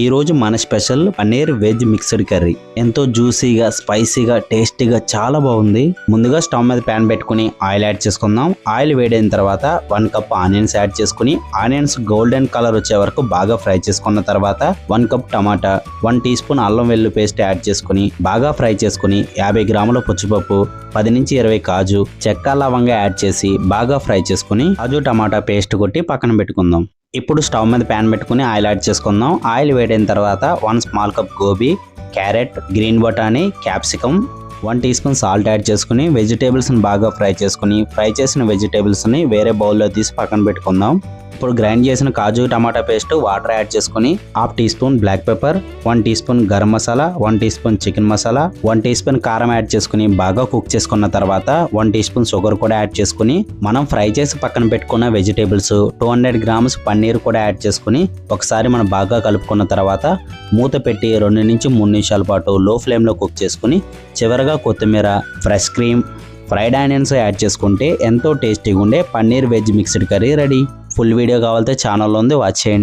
ఈరోజు మన special paneer veg mixed curry. ఎంతో జ్యూసీగా స్పైసీగా టేస్టీగా చాలా బాగుంది. ముందుగా స్టవ్ మీద ప్యాన్ పెట్టుకుని ఆయిల్ యాడ్ చేసుకుందాం. ఆయిల్ వేడైన తర్వాత వన్ కప్ ఆనియన్స్ యాడ్ చేసుకుని ఆనియన్స్ గోల్డెన్ కలర్ వచ్చే వరకు బాగా ఫ్రై చేసుకున్న తర్వాత one cup tomato one teaspoon అల్లం వెల్లు పేస్ట్ యాడ్ చేసుకుని బాగా ఫ్రై చేసుకుని యాభై గ్రాముల పుచ్చిపప్పు పది నుంచి ఇరవై కాజు చెక్క లవంగా యాడ్ చేసి బాగా ఫ్రై చేసుకుని కాజు టమాటా పేస్ట్ కొట్టి పక్కన పెట్టుకుందాం. ఇప్పుడు స్టవ్ మీద ప్యాన్ పెట్టుకుని ఆయిల్ యాడ్ చేసుకుందాం. ఆయిల్ వేడైన తర్వాత one small cup gobi carrot green బటానీ capsicum one teaspoon salt add చేసుకుని వెజిటేబుల్స్ని బాగా ఫ్రై చేసుకుని ఫ్రై చేసిన వెజిటేబుల్స్ని వేరే బౌల్లో తీసి పక్కన పెట్టుకుందాం. ఇప్పుడు గ్రైండ్ చేసిన కాజు టమాటా పేస్ట్ వాటర్ యాడ్ చేసుకుని half teaspoon black pepper one teaspoon garam masala one teaspoon chicken masala one teaspoon కారం యాడ్ చేసుకుని బాగా కుక్ చేసుకున్న తర్వాత వన్ టీ స్పూన్ షుగర్ కూడా యాడ్ చేసుకుని మనం ఫ్రై చేసి పక్కన పెట్టుకున్న vegetables two hundred grams paneer కూడా యాడ్ చేసుకుని ఒకసారి మనం బాగా కలుపుకున్న తర్వాత మూత పెట్టి రెండు నుంచి మూడు నిమిషాల పాటు లో ఫ్లేమ్లో కుక్ చేసుకుని చివరగా కొత్తిమీర fresh cream fried onions add చేసుకుంటే ఎంతో టేస్టీగా ఉండే paneer veg mixed curry ready. Full video కావాలంటే ఛానల్ ఉంది వాచ్ చేయండి.